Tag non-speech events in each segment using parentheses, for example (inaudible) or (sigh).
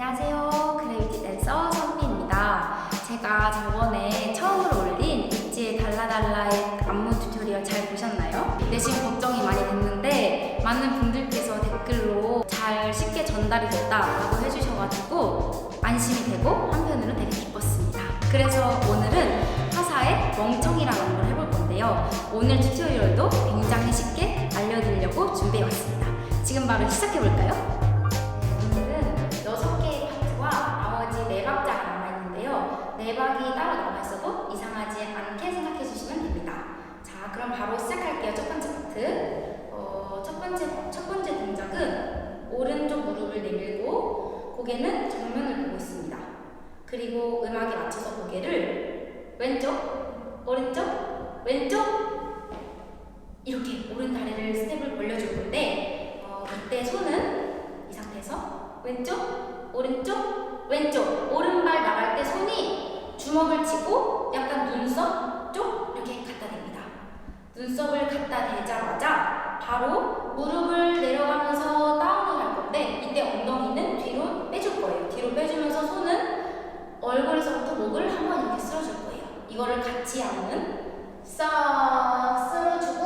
안녕하세요. 그레이티 댄서 선미입니다. 제가 저번에 처음으로 올린 있지의 달라달라의 안무 튜토리얼 잘 보셨나요? 내심 걱정이 많이 됐는데 많은 분들께서 댓글로 잘 쉽게 전달이 됐다라고 해주셔가지고 안심이 되고 한편으로 되게 기뻤습니다. 그래서 오늘은 화사의 멍청이라는 안무를 해볼 건데요. 오늘 튜토리얼도 굉장히 쉽게 알려드리려고 준비해왔습니다. 지금 바로 시작해볼까요? 남아있는데요. 네 박이 따로 나와 있어도 이상하지 않게 생각해 주시면 됩니다. 자, 그럼 바로 시작할게요. 첫 번째 파트. 어, 첫 번째 첫 번째 동작은 오른쪽 무릎을 내밀고 고개는 정면을 보고 있습니다. 그리고 음악에 맞춰서 고개를 왼쪽, 오른쪽, 왼쪽 이렇게 오른 다리를 스텝을 벌려줄 건데 어, 이때 손은 이 상태에서 왼쪽, 오른쪽, 왼쪽 오른발 나갈 때 손이 주먹을 쥐고 약간 눈썹 쪽 이렇게 갖다 댑니다. 눈썹을 갖다 대자마자 바로 무릎을 내려가면서 다운을 할 건데 이때 엉덩이는 뒤로 빼줄 거예요. 뒤로 빼주면서 손은 얼굴에서부터 목을 한 번 이렇게 쓸어줄 거예요. 이거를 같이 하면 싹 쓸어주고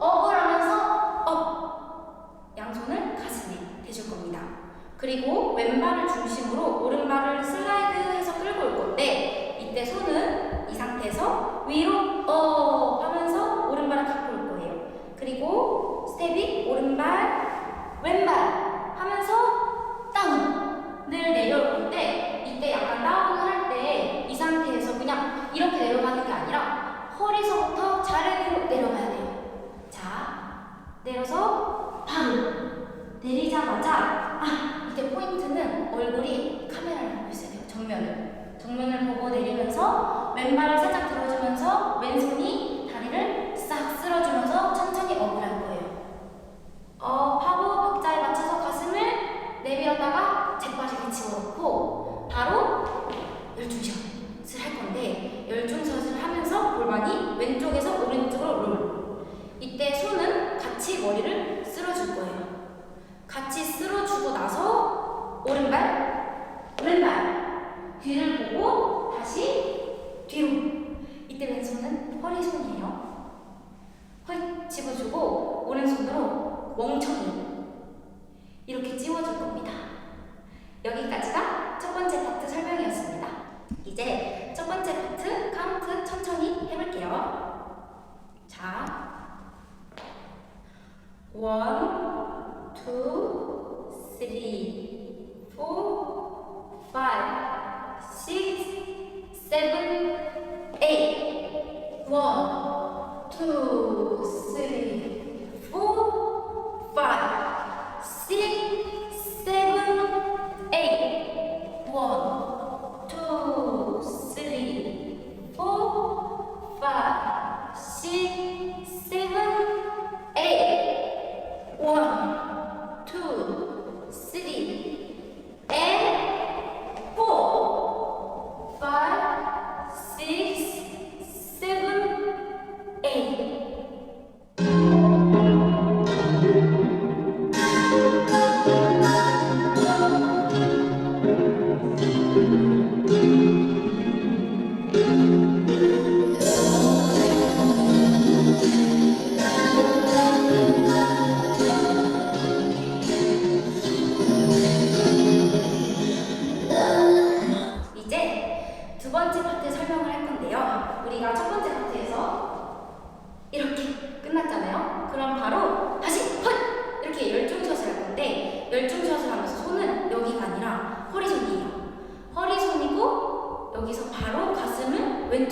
업을 하면서 업 양손을 가슴에 대줄 겁니다. 그리고 왼발을 중심으로 오른발을 슬라이드해서 끌고 올 건데 이때 손은 이 상태에서 위로 업 하면서 오른발을 갖고 올 거예요. 그리고 스텝이 오른발 왼발 하면서 다운을 내려올 건데 이때 약간 다운을 할 때 이 상태에서 그냥 이렇게 내려가는 게 아니라 허리서부터 자르르 내려가야 돼요. 자, 내려서 바로 내리자마자 아 이때 포인트는 얼굴이 카메라를 보고 있어야 돼요. 정면을 정면을 보고 내리면서 왼발을 살짝 들어주면서 왼손이 다리를 싹 쓸어주면서 천천히 업을 할 거예요. 업 하고 박자에 맞춰서 가슴을 내밀었다가 재빠지게 집어넣고 바로 열중샷을 할 건데 열중샷을 하면서 골반이 왼쪽에서 오른쪽으로 롤. 이때 손은 같이 머리를 쓸어줄 거예요. 같이 쓸어주고 나서 오른발, 왼발 뒤를 보고 다시 뒤로. 이때 왼손은 허리손이에요. 허리 집어주고 오른손으로 멍청이 이렇게 찌워줄 겁니다.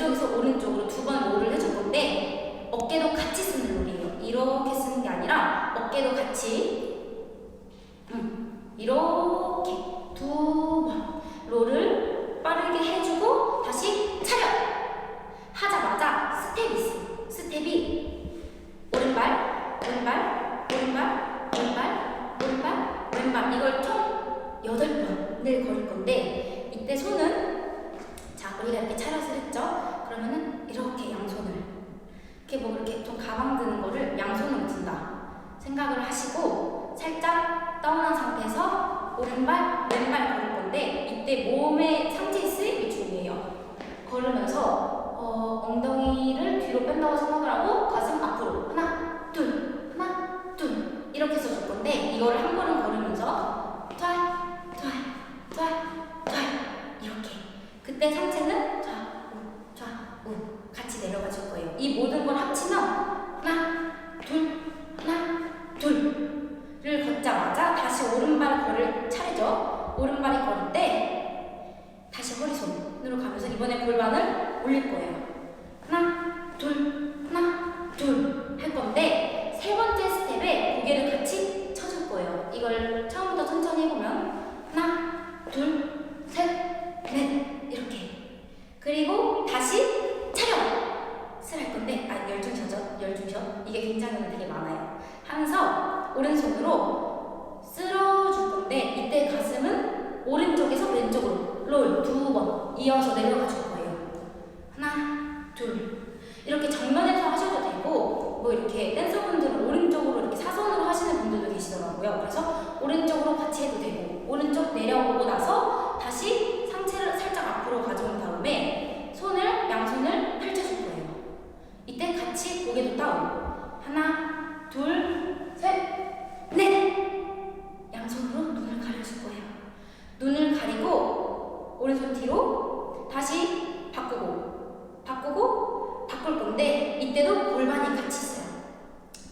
왼쪽에서 오른쪽으로 두 번 롤을 해줄 건데 어깨도 같이 쓰는 롤이에요. 이렇게 쓰는 게 아니라 어깨도 같이 음, 이렇게 두 번 롤을 빠르게 해주고 다시 차렷 하자마자 스텝이 있어요. 스텝이 오른발, 오른발, 오른발, 오른발, 오른발, 왼발 이걸 총 여덟 번을 걸을 건데 이때 손은 자 우리가 이렇게 차렷을 했죠? 그러면은 이렇게 양손을 이렇게 뭐 이렇게 좀 가방 드는 거를 양손으로 든다 생각을 하시고 살짝 다운한 상태에서 오른발, 왼발 걸을 건데 이때 몸의 상체 스윕이 중요해요. 걸으면서 어, 엉덩이를 뒤로 뺀다고 생각을 하고 가슴 앞으로 하나 둘 하나 둘 이렇게 해서 줄 건데 이거를 한 걸음 걸으면서 좌 그때 상체는 좌우 좌우 같이 내려가 줄 거예요. 이 모든 걸 합치면 하나 둘 하나 둘을 걷자마자 다시 오른발 걸을 차례죠. 오른발이 걸을 때 다시 허리손으로 가면서 이번에 골반을 올릴 거예요. 이렇게 댄서분들은 오른쪽으로 이렇게 사선으로 하시는 분들도 계시더라고요. 그래서 오른쪽으로 같이 해도 되고 오른쪽 내려오고 나서 다시 상체를 살짝 앞으로 가져온 다음에 손을 양손을 펼쳐줄 거예요. 이때 같이 고개도 다운 하나 둘셋넷! 양손으로 눈을 가려줄 거예요. 눈을 가리고 오른손 뒤로 다시 바꾸고 바꾸고 바꿀 건데 이때도 골반이 같이 있어요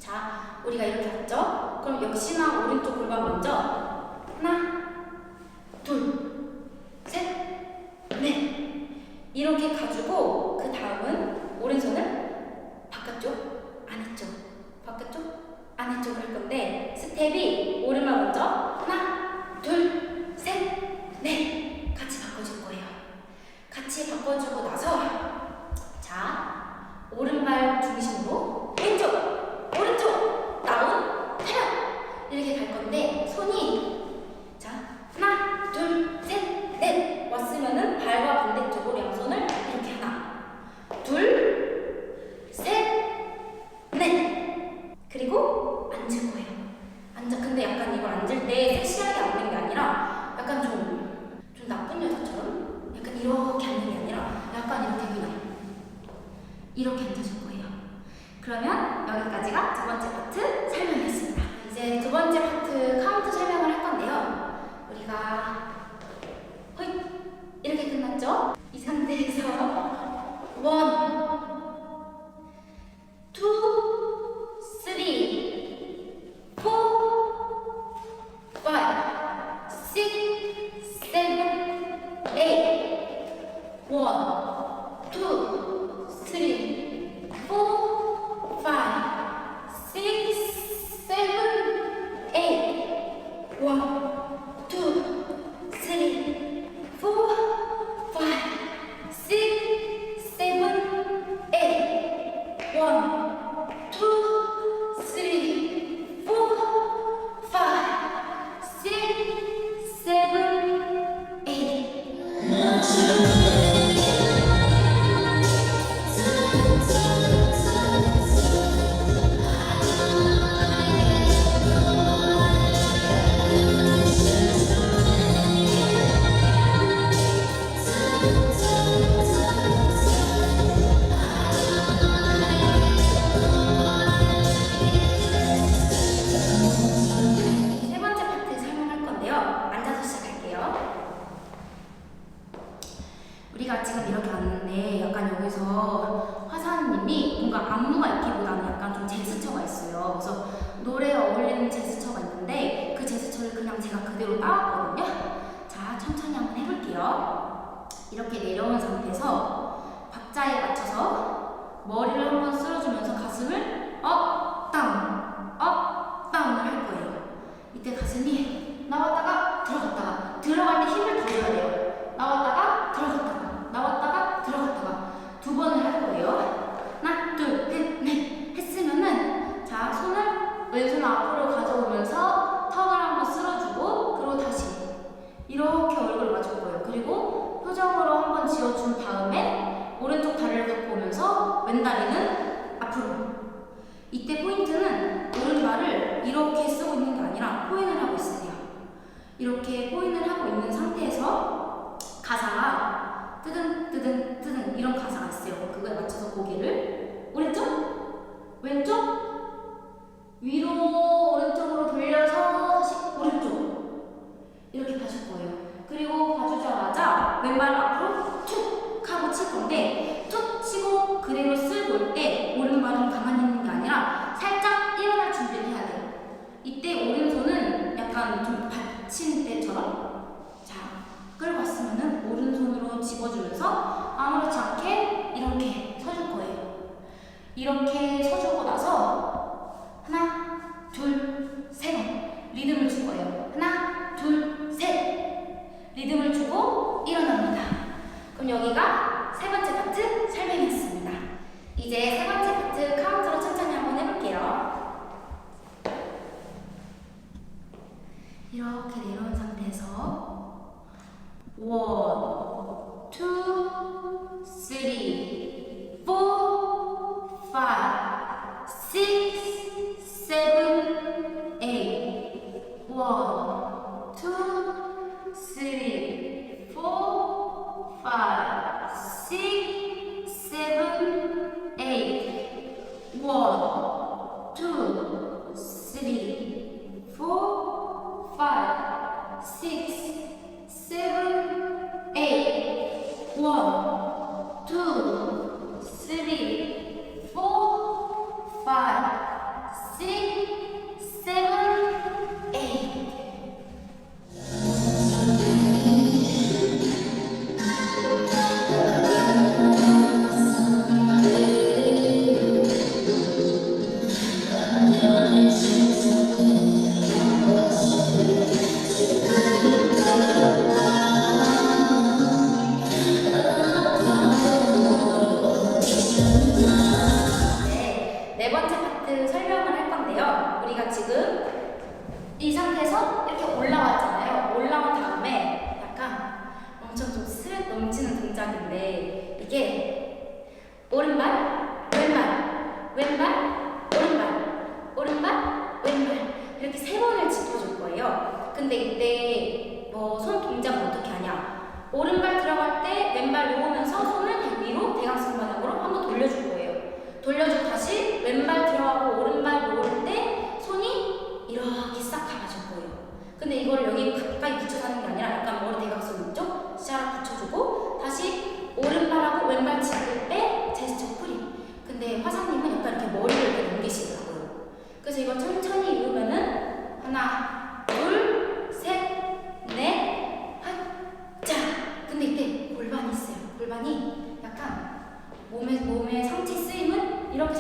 자 우리가 이렇게 했죠? 그럼 역시나 오른쪽 골반 먼저 하나 둘 셋 넷. 이렇게 가지고 그 다음은 오른손을 바깥쪽, 안쪽, 바깥쪽, 안쪽을 할 건데 스텝이 오른발 먼저 끝났죠? 이 상태에서 (laughs) 원,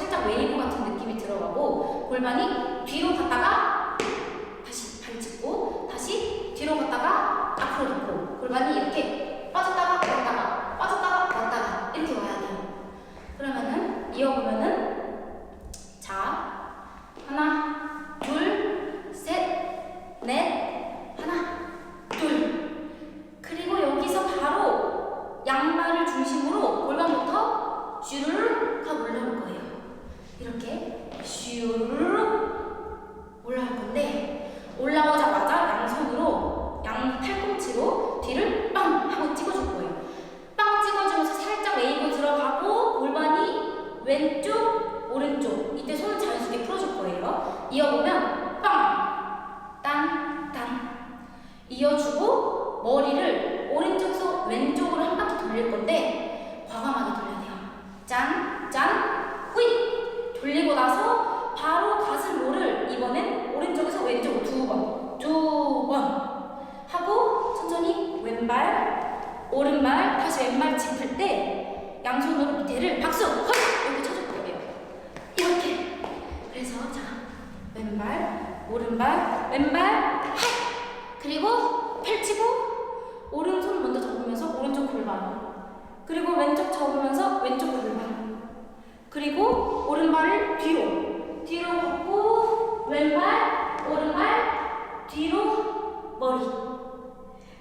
살짝 웨이브 같은 느낌이 들어가고 골반이 뒤로 갔다가 왼쪽, 오른쪽 이때 손을 자연스럽게 풀어줄 거예요. 이어보면 머리.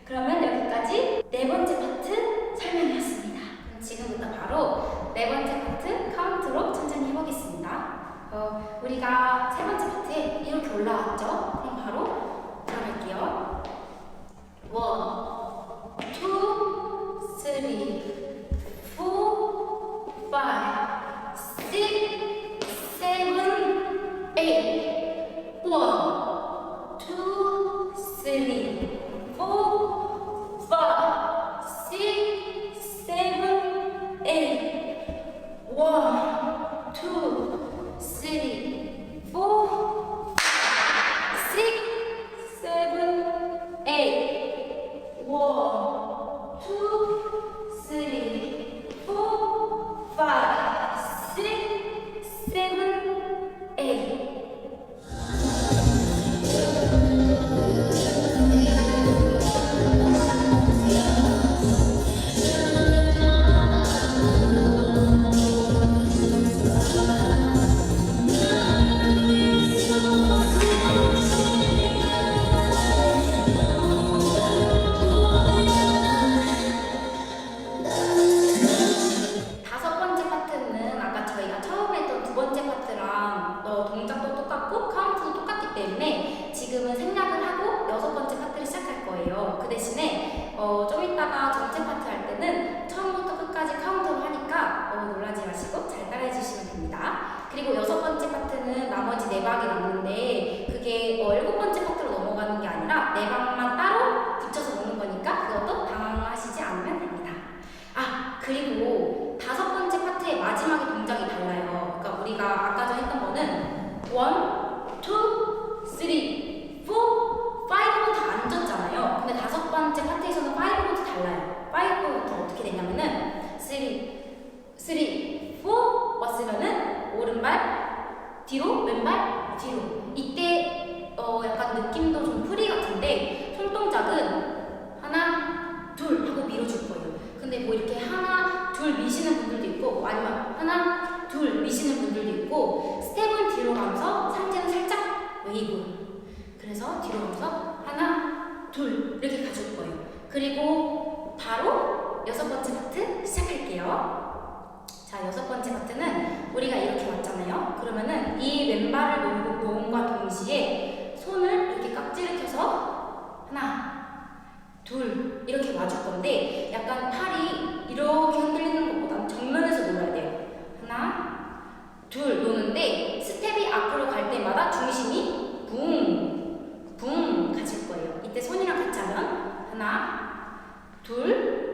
그러면 여기까지 네 번째 파트 설명이었습니다. 그럼 지금부터 바로 네 번째 파트 카운트로 천천히 해보겠습니다. 어, 우리가 세 번째 파트에 이렇게 올라왔죠? 그럼 바로 들어갈게요. 원, 투, 쓰리, 포, 파이 게 시작할게요. 자, 여섯 번째 파트는 우리가 이렇게 왔잖아요. 그러면은 이 왼발을 놓음과 동시에 손을 이렇게 깍지를 켜서 하나, 둘 이렇게 와줄 건데 약간 팔이 이렇게 흔들리는 것보다는 정면에서 놓아야 돼요. 하나, 둘 노는데 스텝이 앞으로 갈 때마다 중심이 붕, 붕 가실 거예요. 이때 손이랑 같이 하면 하나, 둘,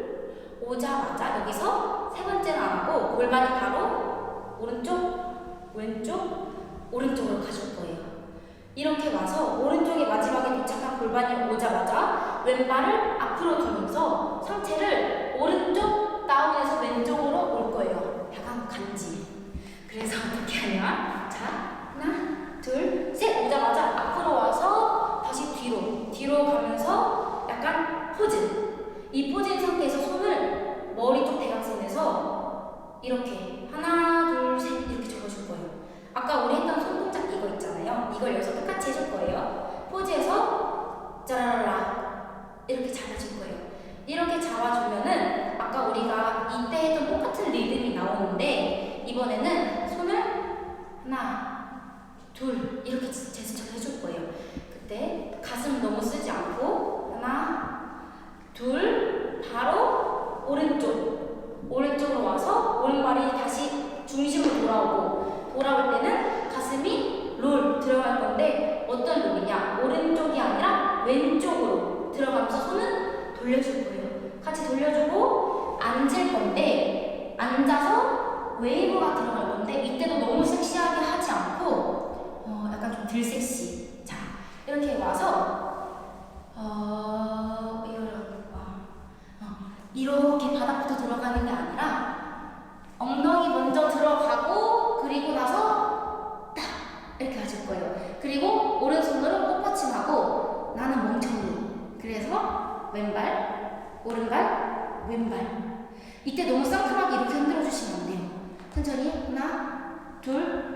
오자마자 여기서 세 번째는 안 하고 골반이 바로 오른쪽, 왼쪽, 오른쪽으로 가줄 거예요. 이렇게 와서 오른쪽에 마지막에 도착한 골반이 오자마자 왼발을 앞으로 두면서 상체를 오른쪽 다운해서 왼쪽으로 올 거예요. 약간 간지. 그래서 어떻게 하냐? 자, 하나, 둘, 셋 오자마자 앞으로 와서 다시 뒤로, 뒤로 가면서 약간 포즈. 이 포즈인 상태에서 손을 머리 쪽 대각선에서 이렇게 하나, 둘, 셋 이렇게 접어줄 거예요. 아까 우리 했던 손 동작 이거 있잖아요. 이걸 여기서 똑같이 해줄 거예요. 포즈에서 짜라라라 이렇게 잡아줄 거예요. 이렇게 잡아주면은 아까 우리가 이때 했던 똑같은 리듬이 나오는데 이번에는 손을 하나, 둘 이렇게 제스처를 해줄 거예요. 그때 가슴 너무 쓰지 않고 하나, 둘 바로 오른쪽 오른쪽으로 와서 오른발이 다시 중심으로 돌아오고 돌아올 때는 가슴이 롤 들어갈 건데 어떤 롤이냐 오른쪽이 아니라 왼쪽으로 들어가면서 손은 돌려줄 거예요 같이 돌려주고 앉을 건데 앉아서 웨이브가 들어갈 건데 이때도 너무 섹시하게 하지 않고 어 약간 좀 덜 섹시 자 이렇게 와서 어 어, 어, 이렇게 바닥부터 들어가는 게 아니라 엉덩이 먼저 들어가고 그리고 나서 딱 이렇게 하실 거예요. 그리고 오른손으로 꽃받침하고 나는 멍청이. 그래서 왼발, 오른발, 왼발. 이때 너무 상큼하게 이렇게 흔들어 주시면 안 돼요. 천천히 하나, 둘,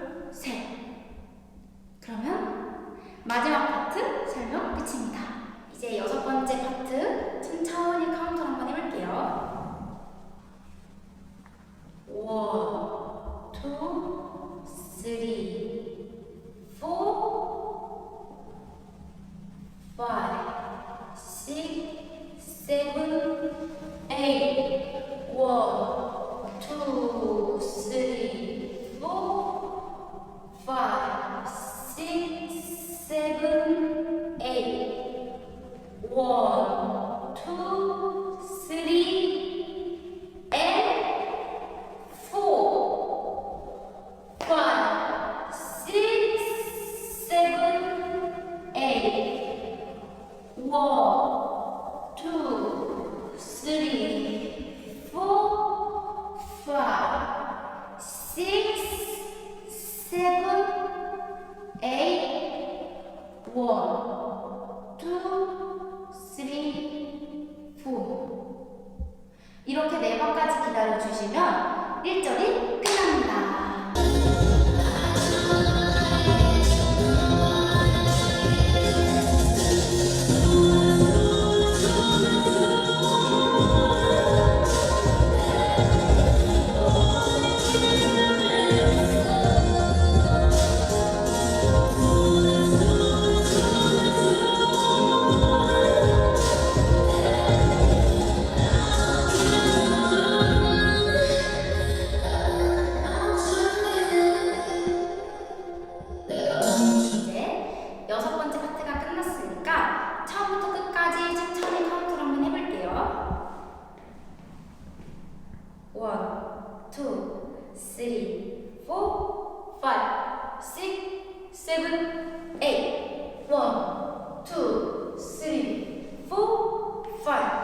이렇게 네 번까지 기다려 주시면 1절이 끝 six, seven, eight. One, two, three, four, five,